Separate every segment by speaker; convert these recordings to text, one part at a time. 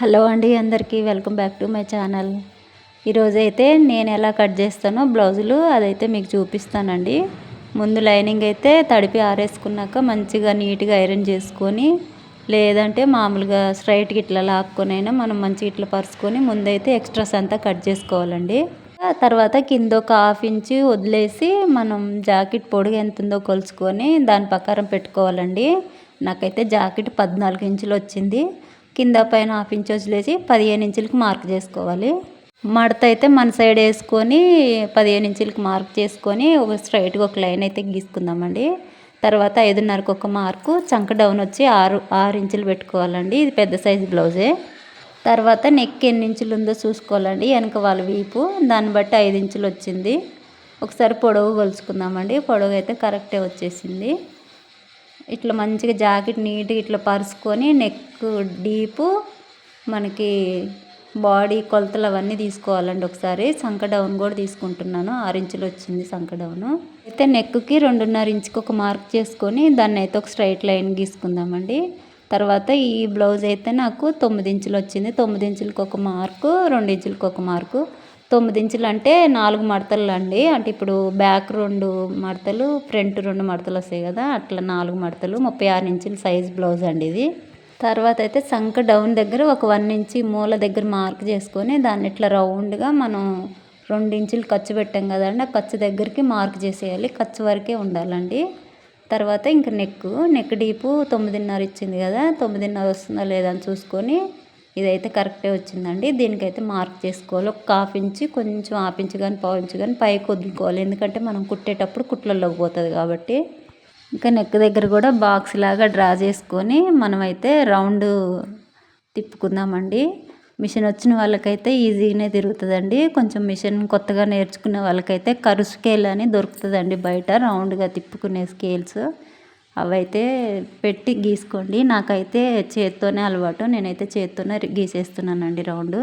Speaker 1: Hello అండి అందరికీ welcome back to my channel. ఈరోజు అయితే నేను ఎలా కట్ చేస్తానో బ్లౌజులు అదైతే మీకు చూపిస్తానండి. ముందు లైనింగ్ అయితే తడిపి ఆరేసుకున్నాక మంచిగా నీట్గా ఐరన్ చేసుకొని లేదంటే మామూలుగా స్ట్రైట్గా ఇట్లా లాక్కొనైనా మనం మంచిగా ఇట్లా పరుచుకొని ముందైతే ఎక్స్ట్రాస్ అంతా కట్ చేసుకోవాలండి. తర్వాత కింద ఒక హాఫ్ ఇంచు వదిలేసి మనం జాకెట్ పొడుగు ఎంత ఉందో కొలుచుకొని దాని ప్రకారం పెట్టుకోవాలండి. నాకైతే జాకెట్ పద్నాలుగు ఇంచులు వచ్చింది. కింద పైన హాఫ్ ఇంచ్ వదిలేసి పదిహేను ఇంచులకి మార్క్ చేసుకోవాలి. మడత అయితే మన సైడ్ వేసుకొని పదిహేను ఇంచులకి మార్క్ చేసుకొని ఒక స్ట్రైట్గా ఒక లైన్ అయితే గీసుకుందామండి. తర్వాత ఐదున్నరకు ఒక మార్కు చంక డౌన్ వచ్చి ఆరు ఆరు ఇంచులు పెట్టుకోవాలండి. ఇది పెద్ద సైజు బ్లౌజే తర్వాత నెక్ ఎన్ని ఇంచులు ఉందో చూసుకోవాలండి. వెనక వాళ్ళ వీపు దాన్ని బట్టి ఐదు ఇంచులు వచ్చింది. ఒకసారి పొడవు కొలుచుకుందామండి. పొడవు అయితే కరెక్టే వచ్చేసింది. ఇట్లా మంచిగా జాకెట్ నీట్గా ఇట్లా పరుచుకొని నెక్ డీపు మనకి బాడీ కొలతలు అవన్నీ తీసుకోవాలండి ఒకసారి. సంక డౌన్ కూడా తీసుకుంటున్నాను. ఆరు ఇంచులు వచ్చింది సంక డౌన్. అయితే నెక్కి రెండున్నర ఇంచుకి ఒక మార్క్ చేసుకొని దాన్ని అయితే ఒక స్ట్రైట్ లైన్ గీసుకుందామండి. తర్వాత ఈ బ్లౌజ్ అయితే నాకు తొమ్మిది ఇంచులు వచ్చింది. తొమ్మిది ఇంచులకి ఒక మార్కు రెండు ఇంచులకి ఒక మార్కు. తొమ్మిది ఇంచులు అంటే నాలుగు మడతలు అండి. అంటే ఇప్పుడు బ్యాక్ రెండు మడతలు ఫ్రంట్ రెండు మడతలు వస్తాయి కదా అట్లా నాలుగు మడతలు ముప్పై ఆరు ఇంచుల సైజ్ బ్లౌజ్ అండి ఇది. తర్వాత అయితే సంక డౌన్ దగ్గర ఒక వన్ ఇంచి మూల దగ్గర మార్క్ చేసుకొని దాన్ని ఇట్లా రౌండ్గా మనం రెండు ఇంచులు ఖర్చు పెట్టాం కదండి ఆ ఖర్చు దగ్గరికి మార్క్ చేసేయాలి ఖర్చు వరకే ఉండాలండి. తర్వాత ఇంక నెక్ నెక్ డీపు తొమ్మిదిన్నర ఇచ్చింది కదా తొమ్మిదిన్నర వస్తుందా లేదా అని చూసుకొని ఇదైతే కరెక్టే వచ్చిందండి. దీనికైతే మార్క్ చేసుకోవాలి. ఒక హాఫ్ ఇంచు కొంచెం హాఫ్ ఇంచు కానీ పావు ఇంచు కానీ పైకి వదులుకోవాలి. ఎందుకంటే మనం కుట్టేటప్పుడు కుట్లలోకి పోతుంది కాబట్టి. ఇంకా నెక్ దగ్గర కూడా బాక్స్ లాగా డ్రా చేసుకొని మనమైతే రౌండ్ తిప్పుకుందామండి. మిషన్ వచ్చిన వాళ్ళకైతే ఈజీగానే తిరుగుతుందండి. కొంచెం మిషన్ కొత్తగా నేర్చుకునే వాళ్ళకైతే కరు స్కేల్ అని దొరుకుతుందండి బయట రౌండ్గా తిప్పుకునే స్కేల్స్. అవైతే పెట్టి గీసుకోండి. నాకైతే చేత్తోనే అలవాటు. నేనైతే చేత్తోనే గీసేస్తున్నానండి రౌండ్.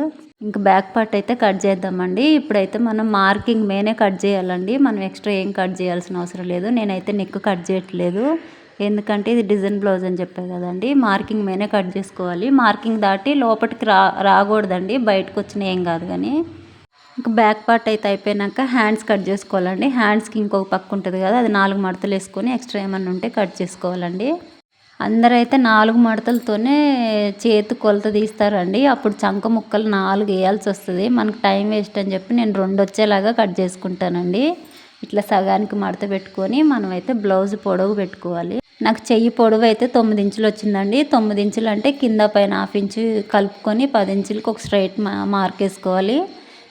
Speaker 1: ఇంకా బ్యాక్ పార్ట్ అయితే కట్ చేద్దామండి. ఇప్పుడైతే మనం మార్కింగ్ మేనే కట్ చేయాలండి. మనం ఎక్స్ట్రా ఏం కట్ చేయాల్సిన అవసరం లేదు. నేనైతే నెక్ కట్ చేయట్లేదు. ఎందుకంటే ఇది డిజైన్ బ్లౌజ్ అని చెప్పే కదండి. మార్కింగ్ మేనే కట్ చేసుకోవాలి. మార్కింగ్ దాటి లోపలికి రా రాకూడదండి. బయటకు వచ్చిన ఏం కాదు కానీ. ఇంకా బ్యాక్ పార్ట్ అయితే అయిపోయినాక హ్యాండ్స్ కట్ చేసుకోవాలండి. హ్యాండ్స్కి ఇంకొక పక్క ఉంటుంది కదా అది నాలుగు మడతలు వేసుకొని ఎక్స్ట్రా ఏమన్నా ఉంటే కట్ చేసుకోవాలండి. అందరైతే నాలుగు మడతలతోనే చేతి కొలత తీస్తారండి. అప్పుడు చంక ముక్కలు నాలుగు వేయాల్సి వస్తుంది. మనకు టైం వేస్ట్ అని చెప్పి నేను రెండు వచ్చేలాగా కట్ చేసుకుంటానండి. ఇట్లా సగానికి మడత పెట్టుకొని మనమైతే బ్లౌజ్ పొడవు పెట్టుకోవాలి. నాకు చెయ్యి పొడవు అయితే తొమ్మిది ఇంచులు వచ్చిందండి. తొమ్మిది ఇంచులు అంటే కింద పైన హాఫ్ ఇంచు కలుపుకొని పది ఇంచులకి ఒక స్ట్రైట్ మార్క్ వేసుకోవాలి.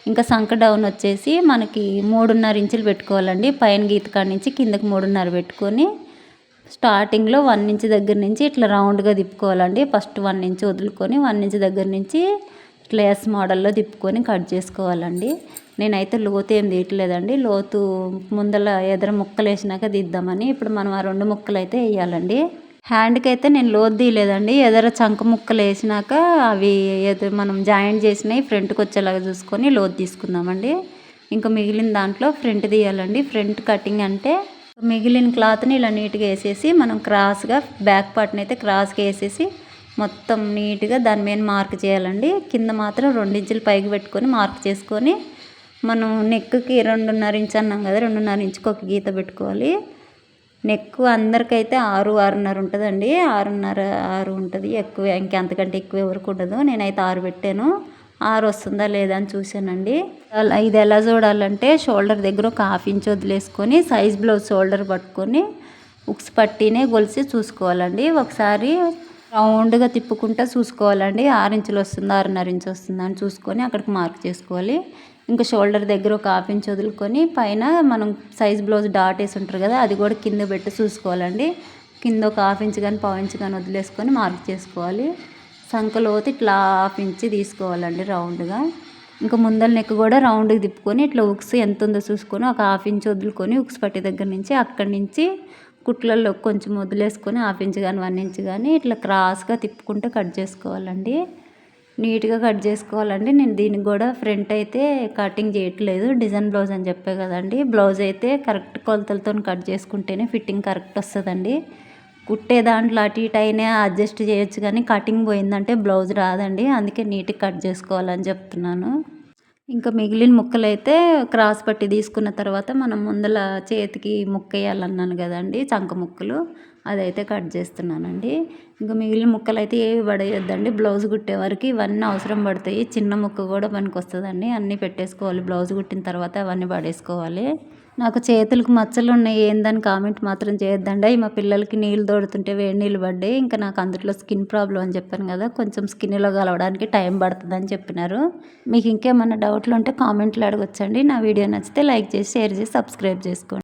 Speaker 1: ఇంకా సంక డౌన్ వచ్చేసి మనకి మూడున్నర ఇంచులు పెట్టుకోవాలండి. పైన గీతకాడ నుంచి కిందకి మూడున్నర పెట్టుకొని స్టార్టింగ్లో వన్ ఇంచ్ దగ్గర నుంచి ఇట్లా రౌండ్గా తిప్పుకోవాలండి. ఫస్ట్ వన్ ఇంచ్ వదులుకొని వన్ ఇంచ్ దగ్గర నుంచి ఇట్లా ఎస్ మోడల్లో తిప్పుకొని కట్ చేసుకోవాలండి. నేనైతే లోతు ఏం తీయట్లేదండి. లోతు ముందల ఎదర ముక్కలు వేసినాక దిద్దామని ఇప్పుడు మనం ఆ రెండు ముక్కలు అయితే వేయాలండి. హ్యాండ్కి అయితే నేను లోతు తీయలేదండి. ఎదర చంక ముక్కలు వేసినాక అవి ఏదో మనం జాయింట్ చేసినవి ఫ్రంట్కి వచ్చేలాగా చూసుకొని లోతు తీసుకుందామండి. ఇంకా మిగిలిన దాంట్లో ఫ్రంట్ తీయాలండి. ఫ్రంట్ కటింగ్ అంటే మిగిలిన క్లాత్ని ఇలా నీట్గా వేసేసి మనం క్రాస్గా బ్యాక్ పార్ట్ని అయితే క్రాస్గా వేసేసి మొత్తం నీట్గా దాని మీద మార్క్ చేయాలండి. కింద మాత్రం రెండు ఇంచులు పైకి పెట్టుకొని మార్క్ చేసుకొని మనం నెక్కి రెండున్నర ఇంచు అన్నాం కదా రెండున్నర ఇంచుకి ఒక గీత పెట్టుకోవాలి. నెక్ అందరికైతే ఆరు ఆరున్నర ఉంటుందండి. ఆరున్నర ఆరు ఉంటుంది. ఎక్కువ ఇంకెంతకంటే ఎక్కువ ఎవరికి ఉండదు. నేనైతే ఆరు పెట్టాను. ఆరు వస్తుందా లేదా అని చూశానండి. ఇది ఎలా చూడాలంటే షోల్డర్ దగ్గర ఒక హాఫ్ ఇంచ్ వదిలేసుకొని సైజ్ బ్లౌజ్ షోల్డర్ పట్టుకొని ఉక్స్ పట్టినే గొలిసి చూసుకోవాలండి. ఒకసారి రౌండ్గా తిప్పుకుంటా చూసుకోవాలండి. ఆరు ఇంచులు వస్తుందా ఆరున్నర ఇంచు వస్తుందా అని చూసుకొని అక్కడికి మార్క్ చేసుకోవాలి. ఇంకా షోల్డర్ దగ్గర ఒక హాఫ్ ఇంచ్ వదులుకొని పైన మనం సైజ్ బ్లౌజ్ డాట్ వేసి ఉంటారు కదా అది కూడా కింద పెట్టి చూసుకోవాలండి. కింద ఒక హాఫ్ ఇంచ్ కానీ పావు ఇంచ్ కానీ వదిలేసుకొని మార్క్ చేసుకోవాలి. సంకలోతి ఇట్లా హాఫ్ ఇంచ్ తీసుకోవాలండి రౌండ్గా. ఇంకా ముందల నెక్ కూడా రౌండ్కి తిప్పుకొని ఇట్లా ఉక్స్ ఎంత ఉందో చూసుకొని ఒక హాఫ్ ఇంచ్ వదులుకొని ఉక్స్ పట్టి దగ్గర నుంచి అక్కడి నుంచి కుట్లలో కొంచెం వదిలేసుకొని హాఫ్ ఇంచ్ కానీ వన్ ఇంచ్ కానీ ఇట్లా క్రాస్గా తిప్పుకుంటూ కట్ చేసుకోవాలండి. నీట్గా కట్ చేసుకోవాలండి. నేను దీనికి కూడా ఫ్రంట్ అయితే కటింగ్ చేయట్లేదు. డిజైన్ బ్లౌజ్ అని చెప్పే కదండి. బ్లౌజ్ అయితే కరెక్ట్ కొలతలతో కట్ చేసుకుంటేనే ఫిట్టింగ్ కరెక్ట్ వస్తుందండి. కుట్టే దాంట్లో అటు ఇటు అయినా అడ్జస్ట్ చేయొచ్చు కానీ కటింగ్ పోయిందంటే బ్లౌజ్ రాదండి. అందుకే నీట్గా కట్ చేసుకోవాలని చెప్తున్నాను. ఇంకా మిగిలిన ముక్కలు అయితే క్రాస్ పట్టి తీసుకున్న తర్వాత మనం ముందల చేతికి ముక్క వేయాలన్నాను కదండి చంక ముక్కలు. అదైతే కట్ చేస్తున్నానండి. ఇంకా మిగిలిన ముక్కలు అయితే ఏవి పడేయొద్దండి. బ్లౌజ్ కుట్టే వరకు ఇవన్నీ అవసరం పడతాయి. చిన్న ముక్క కూడా పనికి వస్తుందండి అన్నీ పెట్టేసుకోవాలి. బ్లౌజ్ కుట్టిన తర్వాత అవన్నీ పడేసుకోవాలి. నాకు చేతులకు మచ్చలు ఉన్నాయి. ఏందని కామెంట్ మాత్రం చేయొద్దండి. మా పిల్లలకి నీళ్ళు తోడుతుంటే వేడి నీళ్ళు పడ్డాయి. ఇంకా నాకు అందులో స్కిన్ ప్రాబ్లం అని చెప్పాను కదా కొంచెం స్కిన్లో కలవడానికి టైం పడుతుంది అని చెప్పినారు. మీకు ఇంకేమన్నా డౌట్లు ఉంటే కామెంట్లు అడగొచ్చండి. నా వీడియో నచ్చితే లైక్ చేసి షేర్ చేసి సబ్స్క్రైబ్ చేసుకోండి.